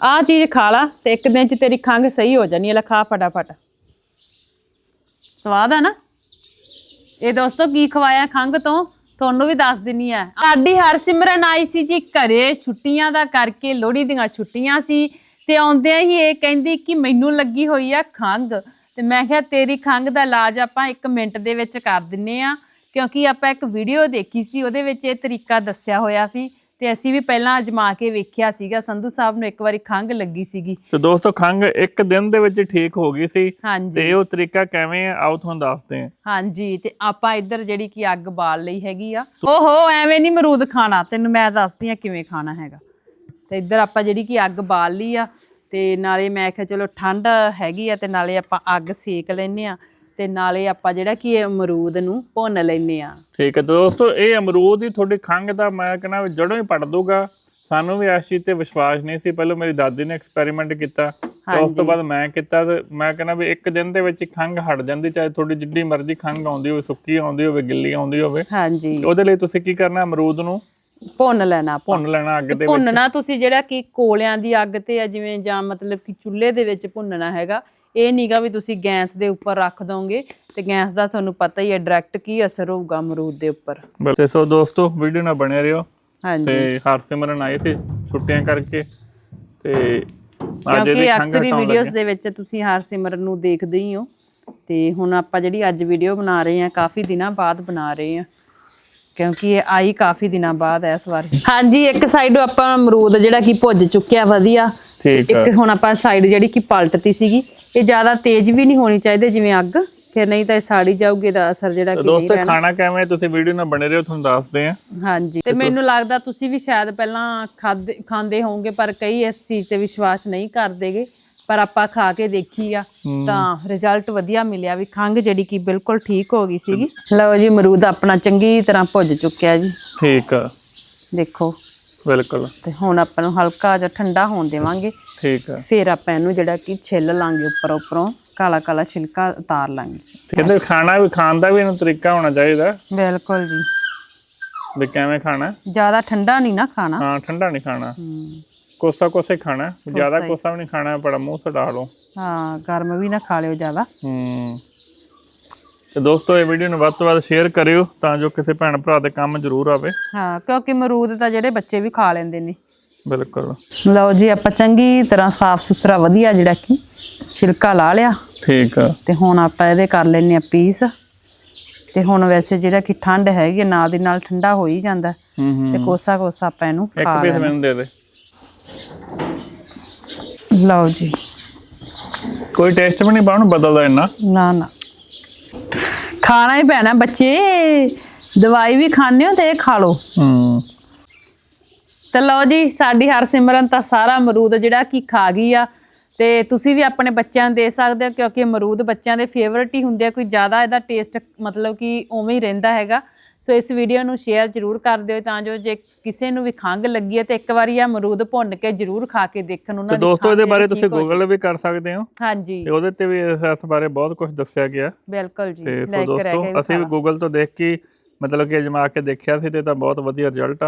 ਆਹ ਚੀਜ਼ ਖਾ ਲਾ ਤੇ ਇੱਕ ਦਿਨ ਚ ਤੇਰੀ ਖੰਘ ਸਹੀ ਹੋ ਜਾਣੀ ਹੈ, ਲੈ ਖਾ ਫਟਾਫਟ। ਸਵਾਦ ਆ ਨਾ? ਇਹ ਦੋਸਤੋ, ਕੀ ਖਵਾਇਆ ਖੰਘ ਤੋਂ? ਤੁਹਾਨੂੰ ਵੀ ਦੱਸ ਦਿੰਨੀ ਆ। ਸਾਡੀ ਹਰਸਿਮਰਨ ਆਈ ਸੀ ਜੀ ਘਰੇ, ਛੁੱਟੀਆਂ ਦਾ ਕਰਕੇ ਲੋਹੜੀ ਦੀਆਂ ਛੁੱਟੀਆਂ ਸੀ ਤੇ ਆਉਂਦਿਆਂ ਹੀ ਇਹ ਕਹਿੰਦੀ ਕਿ ਮੈਨੂੰ ਲੱਗੀ ਹੋਈ ਆ ਖੰਘ। ਤੇ ਮੈਂ ਕਿਹਾ, ਤੇਰੀ ਖੰਘ ਦਾ ਇਲਾਜ ਆਪਾਂ 1 ਮਿੰਟ ਦੇ ਵਿੱਚ ਕਰ ਦਿੰਨੇ ਆ, ਕਿਉਂਕਿ ਆਪਾਂ ਇੱਕ ਵੀਡੀਓ ਦੇਖੀ ਸੀ, ਉਹਦੇ ਵਿੱਚ ਇਹ ਤਰੀਕਾ ਦੱਸਿਆ ਹੋਇਆ ਸੀ। ਤੇ ਅਸੀਂ ਵੀ ਪਹਿਲਾਂ ਅਜਮਾ ਕੇ ਵੇਖਿਆ ਸੀਗਾ ਸੰਧੂ ਸਾਹਿਬ ਨੂੰ ਇੱਕ ਵਾਰੀ ਖੰਘ ਲੱਗੀ ਸੀਗੀ। ਤੇ ਦੋਸਤੋ ਖੰਗ ਇੱਕ ਦਿਨ ਦੇ ਵਿੱਚ ਠੀਕ ਹੋ ਗਈ ਸੀ। ਤੇ ਉਹ ਤਰੀਕਾ ਕਿਵੇਂ ਆ ਆਓ ਤੁਹਾਨੂੰ ਦੱਸਦੇ ਹਾਂ। ਹਾਂਜੀ ਤੇ ਆਪਾਂ ਇੱਧਰ ਜਿਹੜੀ ਕਿ ਅੱਗ ਬਾਲ ਲਈ ਹੈਗੀ ਆ। ਓਹੋ ਐਵੇਂ ਨਹੀਂ ਮਰੂਦ ਖਾਣਾ ਤੈਨੂੰ ਮੈਂ ਦੱਸਦੀ ਆ ਕਿਵੇਂ ਖਾਣਾ ਹੈਗਾ। ਤੇ ਇੱਧਰ ਆਪਾਂ ਜਿਹੜੀ ਕਿ ਅੱਗ ਬਾਲ ਲਈ ਆ ਤੇ ਨਾਲੇ ਮੈਂ ਕਿਹਾ ਚਲੋ ਠੰਡ ਹੈਗੀ ਆ ਤੇ ਨਾਲੇ ਆਪਾਂ ਅੱਗ ਸੇਕ ਲੈਨੇ ਆ ਤੇ ਨਾਲੇ ਆਪਾਂ ਜਿਹੜਾ ਕਿ ਇਹ ਅਮਰੂਦ ਨੂੰ ਭੁੰਨ ਲੈਨੇ ਆ ਠੀਕ ਹੈ ਦੋਸਤੋ ਇਹ ਅਮਰੂਦ ਹੀ ਤੁਹਾਡੀ ਖੰਗ ਦਾ ਮੈਂ ਕਹਿੰਦਾ ਜੜੋਂ ਹੀ ਪੜ ਦੂਗਾ ਸਾਨੂੰ ਵੀ ਇਸ ਚੀਜ਼ ਤੇ ਵਿਸ਼ਵਾਸ ਨਹੀਂ ਸੀ। ਪਹਿਲਾਂ ਮੇਰੀ ਦਾਦੀ ਨੇ ਐਕਸਪੈਰੀਮੈਂਟ ਕੀਤਾ। ਤੇ ਉਸ ਤੋਂ ਬਾਅਦ ਮੈਂ ਕੀਤਾ ਤੇ ਮੈਂ ਕਹਿੰਦਾ ਵੀ ਇੱਕ ਦਿਨ ਦੇ ਵਿੱਚ ਖੰਗ ਹਟ ਜਾਂਦੀ ਚਾਹੇ ਤੁਹਾਡੀ ਜਿੱਡੀ ਮਰਜ਼ੀ ਖੰਗ ਆਉਂਦੀ ਹੋਵੇ ਸੁੱਕੀ ਆਉਂਦੀ ਹੋਵੇ ਗਿੱਲੀ ਆਉਂਦੀ ਹੋਵੇ। ਹਾਂਜੀ। ਉਹਦੇ ਲਈ ਤੁਸੀਂ ਕੀ ਕਰਨਾ ਅਮਰੂਦ ਨੂੰ ਭੁੰਨ ਲੈਣਾ ਭੁੰਨ ਲੈਣਾ ਅੱਗ ਦੇ ਵਿੱਚ। ਭੁੰਨਣਾ ਤੁਸੀਂ ਜਿਹੜਾ ਕਿ ਕੋਲਿਆਂ ਦੀ ਅੱਗ ਤੇ ਆ ਜਿਵੇਂ ਜਾਂ ਮਤਲਬ ਕਿ ਚੁੱਲ੍ਹੇ ਦੇ ਵਿੱਚ ਭੁੰਨਣਾ ਹੈਗਾ ਇਹ ਨਹੀਂਗਾ ਵੀ ਤੁਸੀਂ ਗੈਸ ਦੇ ਉੱਪਰ ਰੱਖ ਦੋਗੇ ਤੇ ਗੈਸ ਦਾ ਤੁਹਾਨੂੰ ਪਤਾ ਹੀ ਹੈ ਡਾਇਰੈਕਟ ਕੀ ਅਸਰ ਹੋਊਗਾ ਅਮਰੂਦ ਦੇ ਉੱਪਰ। ਤੇ ਸੋ ਦੋਸਤੋ ਵੀਡੀਓ ਨਾਲ ਬਣੇ ਰਹੋ। ਹਾਂਜੀ। ਤੇ ਹਰਸਿਮਰਨ ਆਏ ਸੀ ਛੁੱਟੀਆਂ ਕਰਕੇ ਤੇ ਅੱਜ ਕਿਉਂਕਿ ਅਕਸਰ ਹੀ ਵੀਡੀਓਜ਼ ਦੇ ਵਿੱਚ ਤੁਸੀਂ ਹਰ ਸਿਮਰਨ ਨੂੰ ਦੇਖਦੇ ਹੀ ਹੋ। ਤੇ ਹੁਣ ਆਪਾਂ ਜਿਹੜੀ ਅੱਜ ਵੀਡੀਓ ਬਣਾ ਰਹੇ ਹਾਂ ਕਾਫੀ ਦਿਨਾਂ ਬਾਅਦ ਬਣਾ ਰਹੇ ਹਾਂ। ਕਿਉਂਕਿ ਇਹ ਆਈ ਕਾਫੀ ਦਿਨਾਂ ਬਾਅਦ ਹੈ ਇਸ ਵਾਰ। ਹਾਂਜੀ ਇੱਕ ਸਾਈਡ ਆਪਾਂ ਅਮਰੂਦ ਜਿਹੜਾ ਕਿ ਭੁੱਜ ਚੁੱਕਿਆ ਵਧੀਆ। ਠੀਕ ਇੱਕ ਹੁਣ ਆਪਾਂ ਸਾਈਡ ਜਿਹੜੀ ਕਿ ਪਲਟਤੀ ਸੀਗੀ ਇਹ ਜ਼ਿਆਦਾ ਤੇਜ਼ ਵੀ ਨਹੀਂ ਹੋਣੀ ਚਾਹੀਦੀ ਜਿਵੇਂ ਅੱਗ ਫਿਰ ਨਹੀਂ ਤਾਂ ਇਹ ਸਾੜੀ ਜਾਊਗੀ ਦਾ ਅਸਰ ਜਿਹੜਾ ਕਿ ਨਹੀਂ ਦੋਸਤੋ ਖਾਣਾ ਕਿਵੇਂ ਤੁਸੀਂ ਵੀਡੀਓ ਨਾਲ ਬਣੇ ਰਹੋ ਤੁਹਾਨੂੰ ਦੱਸਦੇ ਆ। ਹਾਂਜੀ। ਤੇ ਮੈਨੂੰ ਲੱਗਦਾ ਤੁਸੀਂ ਵੀ ਸ਼ਾਇਦ ਪਹਿਲਾਂ ਖਾਦੇ ਖਾਂਦੇ ਹੋਵੋਗੇ ਪਰ ਕਈ ਇਸ ਚੀਜ਼ ਤੇ ਵਿਸ਼ਵਾਸ ਨਹੀਂ ਕਰਦੇਗੇ ਪਰ ਆਪਾਂ ਖਾ ਕੇ ਦੇਖੀ ਆ ਤਾਂ ਰਿਜ਼ਲਟ ਵਧੀਆ ਮਿਲਿਆ ਵੀ ਖੰਘ ਜਿਹੜੀ ਕਿ ਬਿਲਕੁਲ ਠੀਕ ਹੋ ਗਈ ਸੀਗੀ। ਲਓ ਜੀ ਅਮਰੂਦ ਆਪਣਾ ਚੰਗੀ ਤਰ੍ਹਾਂ ਭੁੱਜ ਚੁੱਕਿਆ ਜੀ। ਠੀਕ ਆ। ਦੇਖੋ। ਬਿਲਕੁਲ। ਤੇ ਹੁਣ ਆਪਾਂ ਨੂੰ ਹਲਕਾ ਜਿਹਾ ਠੰਡਾ ਹੋਣ ਦੇਵਾਂਗੇ। ਠੀਕ ਆ। ਫਿਰ ਆਪਾਂ ਇਹਨੂੰ ਜਿਹੜਾ ਕਿ ਛਿੱਲ ਲਾਂਗੇ ਉੱਪਰ ਉੱਪਰੋਂ ਕਾਲਾ ਕਾਲਾ ਛਿਲਕਾ ਉਤਾਰ ਲਾਂਗੇ। ਕਹਿੰਦੇ ਖਾਣਾ ਵੀ ਖਾਣ ਦਾ ਵੀ ਇਹਨੂੰ ਤਰੀਕਾ ਹੋਣਾ ਚਾਹੀਦਾ। ਬਿਲਕੁਲ ਜੀ। ਵੀ ਕਿਵੇਂ ਖਾਣਾ? ਜ਼ਿਆਦਾ ਠੰਡਾ ਨਹੀਂ ਨਾ ਖਾਣਾ। ਹਾਂ ਠੰਡਾ ਨਹੀਂ ਖਾਣਾ। ਹਮ, ਕੋਸਾ ਕੋਸੇ ਖਾਣਾ ਜ਼ਿਆਦਾ ਕੋਸਾ ਵੀ ਨਹੀਂ ਖਾਣਾ ਬੜਾ ਮੂੰਹ ਡਾ ਲਓ ਹਾਂ ਗਰਮ ਵੀ ਨਾ ਖਾ ਲਿਓ ਜ਼ਿਆਦਾ। ਹੂੰ। ਤੇ ਦੋਸਤੋ ਇਹ ਵੀਡੀਓ ਨੂੰ ਵੱਧ ਤੋਂ ਵੱਧ ਸ਼ੇਅਰ ਕਰਿਓ ਤਾਂ ਜੋ ਕਿਸੇ ਭੈਣ ਭਰਾ ਦੇ ਕੰਮ ਜ਼ਰੂਰ ਆਵੇ। ਹਾਂ ਕਿਉਂਕਿ ਅਮਰੂਦ ਤਾਂ ਜਿਹੜੇ ਬੱਚੇ ਵੀ ਖਾ ਲੈਂਦੇ ਨੇ। ਬਿਲਕੁਲ। ਲਓ ਜੀ ਆਪਾਂ ਚੰਗੀ ਤਰ੍ਹਾਂ ਸਾਫ਼ ਸੁਥਰਾ ਵਧੀਆ ਜਿਹੜਾ ਕਿ ਛਿਲਕਾ ਲਾ ਲਿਆ। ਠੀਕ ਆ। ਤੇ ਹੁਣ ਆਪਾਂ ਇਹਦੇ ਕਰ ਲੈਨੇ ਆ ਪੀਸ। ਤੇ ਹੁਣ ਵੈਸੇ ਜਿਹੜਾ ਕਿ ਠੰਡ ਹੈਗੀ ਨਾਲ ਦੀ ਨਾਲ ਠੰਡਾ ਹੋ ਹੀ ਜਾਂਦਾ। ਤੇ ਕੋਸਾ ਕੋਸਾ ਆਪਾਂ ਇਹਨੂੰ ਇੱਕ ਖਾ ਪੀਸ ਲੈਣਾ ਮੈਨੂੰ ਦੇ ਦੇ। ਲਓ ਜੀ। ਕੋਈ ਟੇਸਟ ਵੀ ਨਹੀਂ ਬਾਹਰ ਬਦਲਦਾ ਇੰਨਾ। ਨਾ ਨਾ। ਖਾਣਾ ਹੀ ਪੈਣਾ ਬੱਚੇ। ਦਵਾਈ ਵੀ ਖਾਣੇ ਹੋ ਤੇ ਇਹ ਖਾ ਲਓ। ਹੂੰ। ਤੇ ਲਓ ਜੀ ਸਾਡੀ ਹਰਸਿਮਰਨ ਤਾਂ ਸਾਰਾ ਅਮਰੂਦ ਜਿਹੜਾ ਕਿ ਖਾ ਗਈ ਆ। ਤੇ ਤੁਸੀਂ ਵੀ ਆਪਣੇ ਬੱਚਿਆਂ ਨੂੰ ਦੇ ਸਕਦੇ ਹੋ ਕਿਉਂਕਿ ਅਮਰੂਦ ਬੱਚਿਆਂ ਦੇ ਫੇਵਰਟ ਹੀ ਹੁੰਦੇ ਆ। ਕੋਈ ਜ਼ਿਆਦਾ ਇਹਦਾ ਟੇਸਟ ਮਤਲਬ ਕਿ ਉਵੇਂ ਹੀ ਰਹਿੰਦਾ ਹੈਗਾ। ਸੋ ਇਸ ਵੀਡੀਓ ਨੂੰ ਸ਼ੇਅਰ ਜ਼ਰੂਰ ਕਰ ਦਿਓ ਤਾਂ ਜੋ ਜੇ ਕਿਸੇ ਨੂੰ ਵੀ ਖੰਘ ਲੱਗੀ ਹੈ ਤੇ ਇੱਕ ਵਾਰੀ ਆ ਅਮਰੂਦ ਭੁੰਨ ਕੇ ਜ਼ਰੂਰ ਖਾ ਕੇ ਦੇਖਣ ਤੇ ਉਹਨਾਂ ਦੀ ਦੋਸਤੋ ਇਹਦੇ ਬਾਰੇ ਤੁਸੀਂ ਗੂਗਲ ਵੀ ਕਰ ਸਕਦੇ ਹੋ। ਹਾਂਜੀ। ਤੇ ਉਹਦੇ ਤੇ ਵੀ ਇਸ ਬਾਰੇ ਬਹੁਤ ਕੁਝ ਦੱਸਿਆ ਗਿਆ। ਬਿਲਕੁਲ ਜੀ ਤੇ ਸੋ ਦੋਸਤੋ ਅਸੀਂ ਵੀ ਗੂਗਲ ਤੋਂ ਦੇਖ ਕੇ ਮਤਲਬ ਕਿ ਅਜਮਾ ਕੇ ਦੇਖਿਆ ਸੀ ਤੇ ਤਾਂ ਬਹੁਤ ਵਧੀਆ ਰਿਜ਼ਲਟ ਆ।